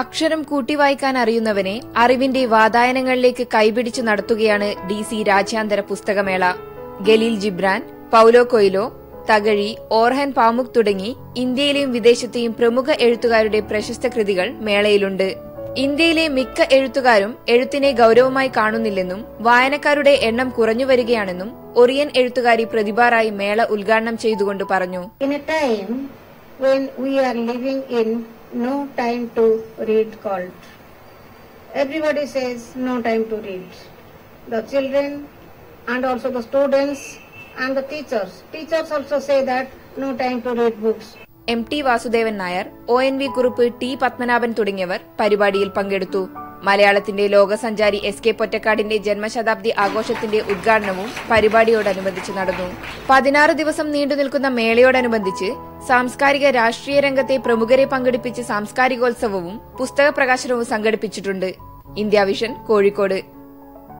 അക്ഷരം കൂട്ടി വായിക്കാൻ അറിയുന്നവനെ അറിവിന്റെ വാതായനങ്ങളിലേക്ക് കൈപിടിച്ചു നടത്തുകയാണ് ഡി സി രാജ്യാന്തര പുസ്തകമേള. Kahlil Gibran Paulo Coelho Thakazhi Orhan Pamuk തുടങ്ങി ഇന്ത്യയിലെയും വിദേശത്തെയും പ്രമുഖ എഴുത്തുകാരുടെ പ്രശസ്ത കൃതികൾ മേളയിലുണ്ട്. ഇന്ത്യയിലെ മിക്ക എഴുത്തുകാരും എഴുത്തിനെ ഗൌരവമായി കാണുന്നില്ലെന്നും വായനക്കാരുടെ എണ്ണം കുറഞ്ഞു വരികയാണെന്നും ഒറിയൻ എഴുത്തുകാരി പ്രതിഭാറായി മേള ഉദ്ഘാടനം ചെയ്തുകൊണ്ട് പറഞ്ഞു. No time to read called. everybody says no time to read. The children and also the students and the teachers. Teachers also say that no time to read books. M T Vasudevan Nair O N V Kurup T Padmanabhan തുടങ്ങിയവർ പരിപാടിയിൽ പങ്കെടുത്തു മലയാളത്തിന്റെ ലോകസഞ്ചാരി S K പൊറ്റക്കാടിന്റെ ജന്മശതാബ്ദി ആഘോഷത്തിന്റെ ഉദ്ഘാടനവും പരിപാടിയോടനുബന്ധിച്ച് നടന്നു. പതിനാറ് ദിവസം നീണ്ടുനിൽക്കുന്ന മേളയോടനുബന്ധിച്ച് സാംസ്കാരിക രാഷ്ട്രീയ രംഗത്തെ പ്രമുഖരെ പങ്കെടുപ്പിച്ച് സാംസ്കാരികോത്സവവും പുസ്തക പ്രകാശനവും സംഘടിപ്പിച്ചിട്ടുണ്ട്. India vision Kozhikode.